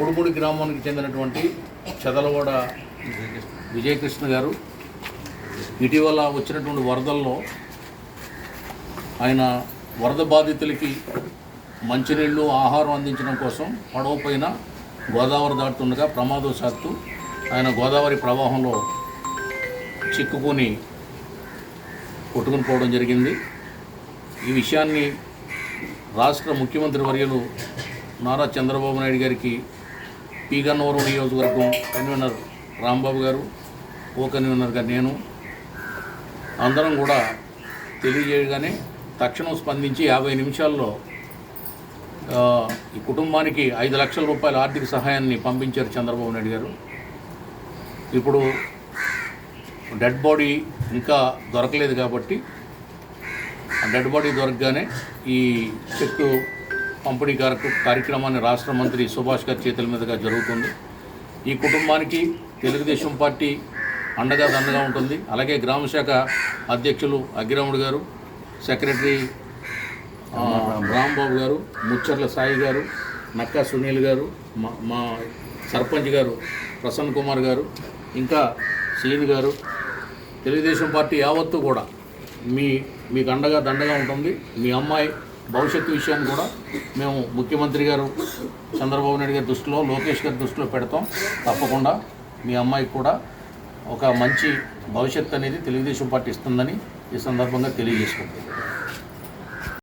ఓడుమూడి గ్రామానికి చెందినటువంటి చదలవాడ విజయకృష్ణ గారు. ఇటీవల వచ్చినటువంటి వరదల్లో ఆయన వరద బాధితులకి మంచినీళ్ళు ఆహారం అందించడం కోసం పడవ పైన గోదావరి దాటుతుండగా ప్రమాదవశాత్తు ఆయన గోదావరి ప్రవాహంలో చిక్కుకొని కొట్టుకుని పోవడం జరిగింది. ఈ విషయాన్ని రాష్ట్ర ముఖ్యమంత్రి వర్యులు నారా చంద్రబాబు నాయుడు గారికి పీగన్నవరం నియోజకవర్గం కన్వీనర్ రాంబాబు గారు ఓ కన్వీనర్గా నేను అందరం కూడా తెలియజేయగానే తక్షణం స్పందించి యాభై నిమిషాల్లో ఈ కుటుంబానికి ఐదు లక్షల రూపాయల ఆర్థిక సహాయాన్ని పంపించారు చంద్రబాబు నాయుడు గారు. ఇప్పుడు డెడ్ బాడీ ఇంకా దొరకలేదు కాబట్టి ఆ డెడ్ బాడీ దొరకగానే ఈ చెక్ పంపిణీ కార్యక్ర- కార్యక్రమాన్ని రాష్ట్ర మంత్రి సుభాష్ గారి చేతుల మీదుగా జరుగుతుంది. ఈ కుటుంబానికి తెలుగుదేశం పార్టీ అండగా దండగా ఉంటుంది. అలాగే గ్రామశాఖ అధ్యక్షులు అగ్గిరాముడు గారు సెక్రటరీ రాంబాబు గారు ముచ్చర్ల సాయి గారు నక్కా సునీల్ గారు మా మా సర్పంచ్ గారు ప్రసన్న కుమార్ గారు ఇంకా సీన్ గారు. తెలుగుదేశం పార్టీ యావత్తు కూడా మీ మీకు అండగా దండగా ఉంటుంది. మీ అమ్మాయి భవిష్యత్తు విషయాన్ని కూడా మేము ముఖ్యమంత్రి గారు చంద్రబాబు నాయుడు గారి దృష్టిలో లోకేష్ గారి దృష్టిలో పెడతాం. తప్పకుండా మీ అమ్మాయికి కూడా ఒక మంచి భవిష్యత్తు అనేది తెలుగుదేశం పార్టీ ఇస్తుందని ఈ సందర్భంగా తెలియజేసుకుంటాం